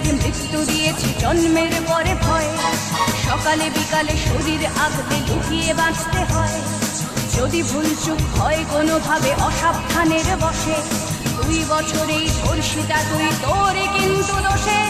আগে মৃত্যু দিয়েছি, জন্মের পরে ভয়। সকালে বিকালে শরীর আগতে লুকিয়ে বাঁচতে হয়। যদি ভুল চুপ হয় কোনোভাবে অসাবধানের বসে দুই বছরেই ধর্ষিতা তুই তোরে কিন্তু দোষে।